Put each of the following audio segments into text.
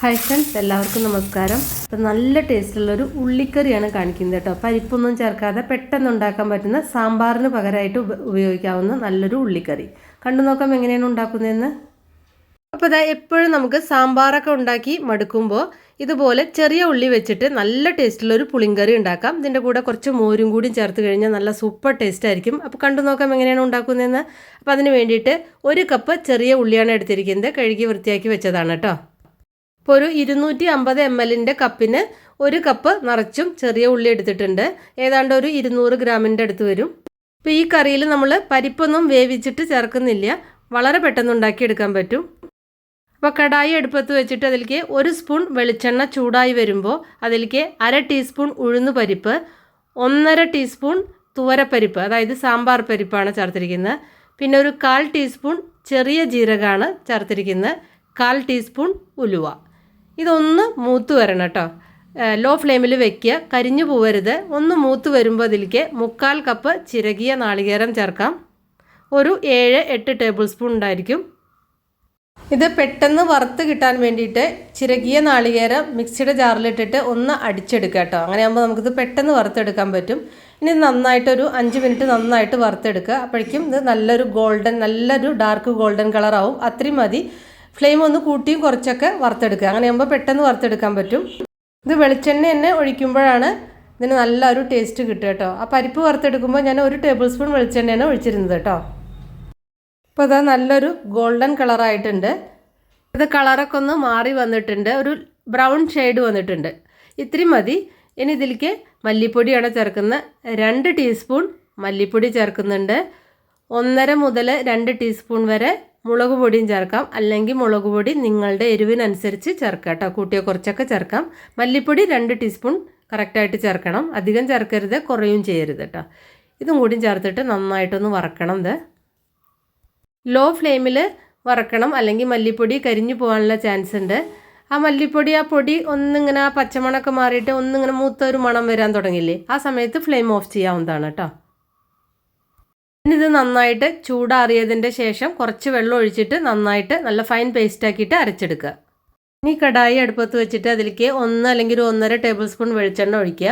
Hi friends എല്ലാവർക്കും നമസ്കാരം. അപ്പം നല്ല ടേസ്റ്റുള്ളൊരു ഉള്ളിക്കറിയാണ് കാണിക്കുന്നത് കേട്ടോ. പരിപ്പൊന്നും ചേർക്കാതെ പെട്ടെന്ന് ഉണ്ടാക്കാൻ പറ്റുന്ന സാമ്പാറിന് പകരമായിട്ട് ഉപയോഗിക്കാവുന്ന നല്ലൊരു ഉള്ളിക്കറി. കണ്ടു നോക്കാം എങ്ങനെയാണ് ഉണ്ടാക്കുന്നതെന്ന്. അപ്പോൾ ഇതാ എപ്പോഴും നമുക്ക് സാമ്പാറൊക്കെ ഉണ്ടാക്കി മടുക്കുമ്പോൾ ഇതുപോലെ ചെറിയ ഉള്ളി വെച്ചിട്ട് നല്ല ടേസ്റ്റുള്ളൊരു പുളിങ്കറി ഉണ്ടാക്കാം. ഇതിന്റെ കൂടെ കുറച്ച് മോരും കൂടി ചേർത്ത് കഴിഞ്ഞാൽ നല്ല സൂപ്പർ ടേസ്റ്റ് ആയിരിക്കും. അപ്പോൾ കണ്ടു നോക്കാം എങ്ങനെയാണ് ഉണ്ടാക്കുന്നതെന്ന്. അപ്പോൾ അതിന് വേണ്ടിയിട്ട് ഒരു കപ്പ് ചെറിയ ഉള്ളിയാണ് എടുത്തിരിക്കുന്നത്. കഴുകി വൃത്തിയാക്കി വെച്ചതാണ് കേട്ടോ. ഇപ്പോൾ ഒരു ഇരുന്നൂറ്റി അമ്പത് എം എല്ലിന്റെ കപ്പിന് ഒരു കപ്പ് നിറച്ചും ചെറിയ ഉള്ളി എടുത്തിട്ടുണ്ട്. ഏതാണ്ട് ഒരു ഇരുന്നൂറ് ഗ്രാമിന്റെ അടുത്ത് വരും. ഇപ്പോൾ ഈ കറിയിൽ നമ്മൾ പരിപ്പൊന്നും വേവിച്ചിട്ട് ചേർക്കുന്നില്ല. വളരെ പെട്ടെന്ന് ഉണ്ടാക്കിയെടുക്കാൻ പറ്റും. അപ്പോൾ കടായി അടുപ്പത്ത് വെച്ചിട്ട് അതിലേക്ക് ഒരു സ്പൂൺ വെളിച്ചെണ്ണ ചൂടായി വരുമ്പോൾ അതിലേക്ക് അര ടീസ്പൂൺ ഉഴുന്ന് പരിപ്പ് ഒന്നര ടീസ്പൂൺ തുവരപ്പരിപ്പ് അതായത് സാമ്പാർ പരിപ്പാണ് ചേർത്തിരിക്കുന്നത്. പിന്നെ ഒരു കാൽ ടീസ്പൂൺ ചെറിയ ജീരകമാണ് ചേർത്തിരിക്കുന്നത്. കാൽ ടീസ്പൂൺ ഉലുവ. ഇതൊന്ന് മൂത്ത് വരണം കേട്ടോ. ലോ ഫ്ലെയിമിൽ വെക്കുക. കരിഞ്ഞു പോവരുത്. ഒന്ന് മൂത്ത് വരുമ്പോൾ അതിലേക്ക് മുക്കാൽ കപ്പ് ചിരകിയ നാളികേരം ചേർക്കാം. ഒരു ഏഴ് എട്ട് ടേബിൾ സ്പൂൺ ഉണ്ടായിരിക്കും. ഇത് പെട്ടെന്ന് വറുത്ത് കിട്ടാൻ വേണ്ടിയിട്ട് ചിരകിയ നാളികേരം മിക്സിയുടെ ജാറിലിട്ടിട്ട് ഒന്ന് അടിച്ചെടുക്കുക കേട്ടോ. അങ്ങനെ ആകുമ്പോൾ നമുക്കിത് പെട്ടെന്ന് വറുത്തെടുക്കാൻ പറ്റും. ഇനി നന്നായിട്ടൊരു അഞ്ച് മിനിറ്റ് നന്നായിട്ട് വറുത്തെടുക്കുക. അപ്പോഴേക്കും ഇത് നല്ലൊരു ഗോൾഡൻ നല്ലൊരു ഡാർക്ക് ഗോൾഡൻ കളറാവും അത്രയും മതി. ഫ്ലെയിം ഒന്ന് കൂട്ടിയും കുറച്ചൊക്കെ വറുത്തെടുക്കുക. അങ്ങനെ ആകുമ്പോൾ പെട്ടെന്ന് വറുത്തെടുക്കാൻ പറ്റും. ഇത് വെളിച്ചെണ്ണ തന്നെ ഒഴിക്കുമ്പോഴാണ് ഇതിന് നല്ലൊരു ടേസ്റ്റ് കിട്ടുക കേട്ടോ. ആ പരിപ്പ് വറുത്തെടുക്കുമ്പോൾ ഞാൻ ഒരു ടേബിൾ സ്പൂൺ വെളിച്ചെണ്ണയാണ് ഒഴിച്ചിരുന്നത് കേട്ടോ. അപ്പോൾ ഇതാ നല്ലൊരു ഗോൾഡൻ കളറായിട്ടുണ്ട് ഇത് കളറൊക്കെ ഒന്ന് മാറി വന്നിട്ടുണ്ട്. ഒരു ബ്രൗൺ ഷെയ്ഡ് വന്നിട്ടുണ്ട്. ഇത്രയും മതി. ഇനി ഇതിലേക്ക് മല്ലിപ്പൊടിയാണ് ചേർക്കുന്നത്. രണ്ട് ടീസ്പൂൺ മല്ലിപ്പൊടി ചേർക്കുന്നുണ്ട്. ഒന്നര മുതൽ രണ്ട് ടീസ്പൂൺ വരെ മുളക് പൊടിയും ചേർക്കാം. അല്ലെങ്കിൽ മുളക് പൊടി നിങ്ങളുടെ എരിവിനനുസരിച്ച് ചേർക്കാം കേട്ടോ. കൂട്ടിയോ കുറച്ചൊക്കെ ചേർക്കാം. മല്ലിപ്പൊടി രണ്ട് ടീസ്പൂൺ കറക്റ്റായിട്ട് ചേർക്കണം. അധികം ചേർക്കരുത് കുറയും ചെയ്യരുത് കേട്ടോ. ഇതും കൂടി ചേർത്തിട്ട് നന്നായിട്ടൊന്ന് വറക്കണം ഇത്. ലോ ഫ്ലെയിമിൽ വറക്കണം. അല്ലെങ്കിൽ മല്ലിപ്പൊടി കരിഞ്ഞു പോകാനുള്ള ചാൻസ് ഉണ്ട്. ആ മല്ലിപ്പൊടി ആ പൊടി ഒന്നിങ്ങനെ ആ പച്ചമണമൊക്കെ മാറിയിട്ട് ഒന്നിങ്ങനെ മൂത്ത ഒരു മണം വരാൻ തുടങ്ങില്ലേ ആ സമയത്ത് ഫ്ലെയിം ഓഫ് ചെയ്യാവുന്നതാണ് കേട്ടോ. ഇത് നന്നായിട്ട് ചൂടാറിയതിന്റെ ശേഷം കുറച്ച് വെള്ളം ഒഴിച്ചിട്ട് നന്നായിട്ട് നല്ല ഫൈൻ പേസ്റ്റ് ആക്കിയിട്ട് അരച്ചെടുക്കുക. ഇനി കടായി അടുപ്പത്ത് വെച്ചിട്ട് അതിലേക്ക് ഒന്ന് അല്ലെങ്കിൽ ഒരു ഒന്നര ടേബിൾ സ്പൂൺ വെളിച്ചെണ്ണ ഒഴിക്കുക.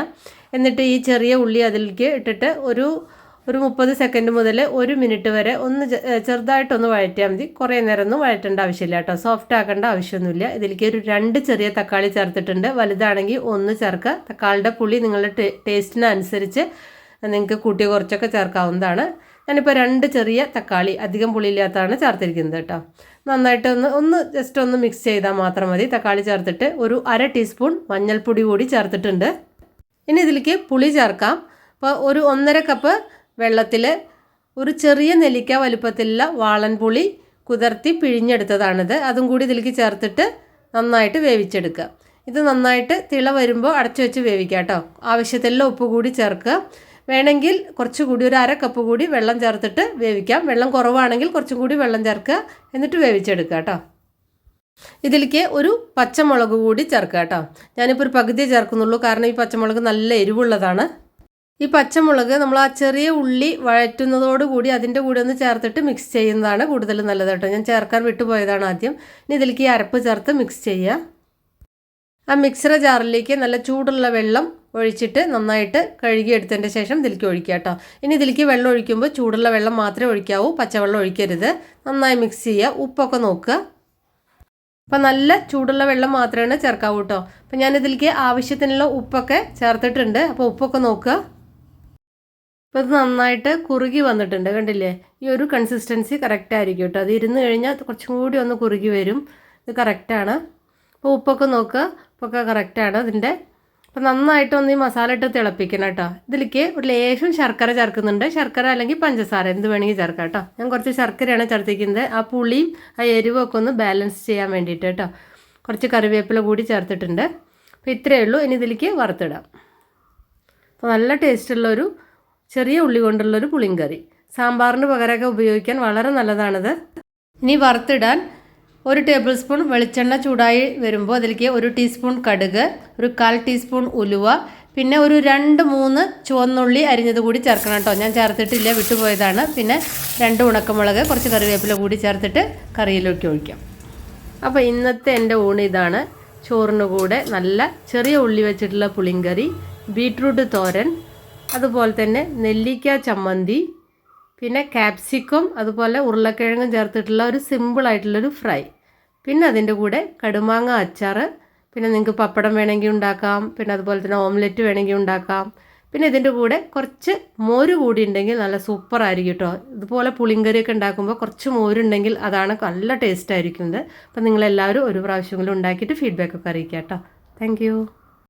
എന്നിട്ട് ഈ ചെറിയ ഉള്ളി അതിലേക്ക് ഇട്ടിട്ട് ഒരു ഒരു മുപ്പത് സെക്കൻഡ് മുതൽ ഒരു മിനിറ്റ് വരെ ഒന്ന് ചെറുതായിട്ടൊന്ന് വഴറ്റിയാൽ മതി. കുറേ നേരം ഒന്നും വഴറ്റേണ്ട ആവശ്യമില്ല കേട്ടോ. സോഫ്റ്റ് ആക്കേണ്ട ആവശ്യമൊന്നുമില്ല. ഇതിലേക്ക് ഒരു രണ്ട് ചെറിയ തക്കാളി ചേർത്തിട്ടുണ്ട്. വലുതാണെങ്കിൽ ഒന്ന് ചേർക്കുക. തക്കാളിയുടെ പുളി നിങ്ങളുടെ ടേസ്റ്റിനനുസരിച്ച് നിങ്ങൾക്ക് കൂട്ടി കുറച്ചൊക്കെ ചേർക്കാവുന്നതാണ്. ഞാനിപ്പോൾ രണ്ട് ചെറിയ തക്കാളി അധികം പുളിയില്ലാത്തതാണ് ചേർത്തിരിക്കുന്നത് കേട്ടോ. നന്നായിട്ട് ഒന്ന് ഒന്ന് ജസ്റ്റ് ഒന്ന് മിക്സ് ചെയ്താൽ മാത്രം മതി. തക്കാളി ചേർത്തിട്ട് ഒരു അര ടീസ്പൂൺ മഞ്ഞൾപ്പൊടി കൂടി ചേർത്തിട്ടുണ്ട്. ഇനി ഇതിലേക്ക് പുളി ചേർക്കാം. അപ്പോൾ ഒരു ഒന്നര കപ്പ് വെള്ളത്തിൽ ഒരു ചെറിയ നെല്ലിക്ക വലുപ്പത്തിലുള്ള വാളൻ പുളി കുതിർത്തി പിഴിഞ്ഞെടുത്തതാണിത്. അതും കൂടി ഇതിലേക്ക് ചേർത്തിട്ട് നന്നായിട്ട് വേവിച്ചെടുക്കുക. ഇത് നന്നായിട്ട് തിള വരുമ്പോൾ അടച്ചു വെച്ച് വേവിക്കുക കേട്ടോ. ആവശ്യത്തിലുള്ള ഉപ്പ് കൂടി ചേർക്കുക. വേണമെങ്കിൽ കുറച്ചുകൂടി ഒരു അര കപ്പ് കൂടി വെള്ളം ചേർത്തിട്ട് വേവിക്കാം. വെള്ളം കുറവാണെങ്കിൽ കുറച്ചും കൂടി വെള്ളം ചേർക്കുക. എന്നിട്ട് വേവിച്ചെടുക്കുക കേട്ടോ. ഇതിലേക്ക് ഒരു പച്ചമുളക് കൂടി ചേർക്കുക കേട്ടോ. ഞാനിപ്പോൾ ഒരു പകുതി ചേർക്കുന്നുള്ളൂ. കാരണം ഈ പച്ചമുളക് നല്ല എരിവുള്ളതാണ്. ഈ പച്ചമുളക് നമ്മൾ ആ ചെറിയ ഉള്ളി വഴറ്റുന്നതോടുകൂടി അതിന്റെ കൂടെ ഒന്ന് ചേർത്തിട്ട് മിക്സ് ചെയ്യുന്നതാണ് കൂടുതൽ നല്ലത് കേട്ടോ. ഞാൻ ചേർക്കാൻ വിട്ടുപോയതാണ് ആദ്യം. ഇനി ഇതിലേക്ക് ഈ അരപ്പ് ചേർത്ത് മിക്സ് ചെയ്യുക. ആ മിക്സറ ജാറിലേക്ക് നല്ല ചൂടുള്ള വെള്ളം ഒഴിച്ചിട്ട് നന്നായിട്ട് കഴുകിയെടുത്തതിന്റെ ശേഷം ഇതിലേക്ക് ഒഴിക്കുക കേട്ടോ. ഇനി ഇതിലേക്ക് വെള്ളം ഒഴിക്കുമ്പോൾ ചൂടുള്ള വെള്ളം മാത്രമേ ഒഴിക്കാവൂ. പച്ചവെള്ളം ഒഴിക്കരുത്. നന്നായി മിക്സ് ചെയ്യുക. ഉപ്പൊക്കെ നോക്കുക. അപ്പം നല്ല ചൂടുള്ള വെള്ളം മാത്രമാണ് ചേർക്കാവൂ കേട്ടോ. അപ്പം ഞാനിതിലേക്ക് ആവശ്യത്തിനുള്ള ഉപ്പൊക്കെ ചേർത്തിട്ടുണ്ട്. അപ്പോൾ ഉപ്പൊക്കെ നോക്കുക. അപ്പോൾ ഇത് നന്നായിട്ട് കുറുകി വന്നിട്ടുണ്ട്. കണ്ടില്ലേ? ഈ ഒരു കൺസിസ്റ്റൻസി കറക്റ്റ് ആയിരിക്കും കേട്ടോ. അത് ഇരുന്ന് കഴിഞ്ഞാൽ കുറച്ചും കൂടി ഒന്ന് കുറുകി വരും. ഇത് കറക്റ്റാണ് അപ്പോൾ ഉപ്പൊക്കെ നോക്കുക. ഉപ്പൊക്കെ കറക്റ്റാണ് അതിന്റെ അപ്പോൾ നന്നായിട്ടൊന്ന് ഈ മസാല ഇട്ട് തിളപ്പിക്കണം കേട്ടോ. ഇതിലേക്ക് ഒരു ലേശം ശർക്കര ചേർക്കുന്നുണ്ട്. ശർക്കര അല്ലെങ്കിൽ പഞ്ചസാര എന്ത് വേണമെങ്കിൽ ചേർക്കാം കേട്ടോ. ഞാൻ കുറച്ച് ശർക്കരയാണ് ചേർത്തിരിക്കുന്നത്. ആ പുളിയും ആ എരിവും ഒക്കെ ഒന്ന് ബാലൻസ് ചെയ്യാൻ വേണ്ടിയിട്ട് കേട്ടോ. കുറച്ച് കറിവേപ്പില കൂടി ചേർത്തിട്ടുണ്ട്. അപ്പോൾ ഇത്രയേ ഉള്ളൂ. ഇനി ഇതിലേക്ക് വറുത്തിടാം. അപ്പോൾ നല്ല ടേസ്റ്റുള്ളൊരു ചെറിയ ഉള്ളി കൊണ്ടുള്ളൊരു പുളിങ്കറി. സാമ്പാറിന് പകരമൊക്കെ ഉപയോഗിക്കാൻ വളരെ നല്ലതാണിത്. ഇനി വറുത്തിടാൻ ഒരു ടേബിൾ സ്പൂൺ വെളിച്ചെണ്ണ ചൂടായി വരുമ്പോൾ അതിലേക്ക് ഒരു ടീസ്പൂൺ കടുക് ഒരു കാൽ ടീസ്പൂൺ ഉലുവ പിന്നെ ഒരു രണ്ട് മൂന്ന് ചുവന്നുള്ളി അരിഞ്ഞത് കൂടി ചേർക്കണം കേട്ടോ ഞാൻ ചേർത്തിട്ടില്ല വിട്ടുപോയതാണ്. പിന്നെ രണ്ട് ഉണക്കമുളക് കുറച്ച് കറിവേപ്പില കൂടി ചേർത്തിട്ട് കറിയിലേക്ക് ഒഴിക്കാം. അപ്പോൾ ഇന്നത്തെ എന്റെ ഊണ് ഇതാണ്. ചോറിന് കൂടെ നല്ല ചെറിയ ഉള്ളി വെച്ചിട്ടുള്ള പുളിങ്കറി ബീട്രൂട്ട് തോരൻ അതുപോലെ തന്നെ നെല്ലിക്ക ചമ്മന്തി പിന്നെ ക്യാപ്സിക്കം അതുപോലെ ഉരുളക്കിഴങ്ങും ചേർത്തിട്ടുള്ള ഒരു സിമ്പിളായിട്ടുള്ളൊരു ഫ്രൈ. പിന്നെ അതിന്റെ കൂടെ കടുമാങ്ങ അച്ചാർ പിന്നെ നിങ്ങൾക്ക് പപ്പടം വേണമെങ്കിൽ ഉണ്ടാക്കാം പിന്നെ അതുപോലെ തന്നെ ഓംലെറ്റ് വേണമെങ്കിൽ ഉണ്ടാക്കാം. പിന്നെ ഇതിന്റെ കൂടെ കുറച്ച് മോര് കൂടി ഉണ്ടെങ്കിൽ നല്ല സൂപ്പർ ആയിരിക്കും കേട്ടോ. ഇതുപോലെ പുളിങ്കറിയൊക്കെ ഉണ്ടാക്കുമ്പോൾ കുറച്ച് മോരുണ്ടെങ്കിൽ അതാണ് നല്ല ടേസ്റ്റ് ആയിരിക്കുന്നത്. അപ്പം നിങ്ങളെല്ലാവരും ഒരു പ്രാവശ്യമെങ്കിലും ഉണ്ടാക്കിയിട്ട് ഫീഡ്ബാക്ക് ഒക്കെ അറിയിക്കാം കേട്ടോ. താങ്ക്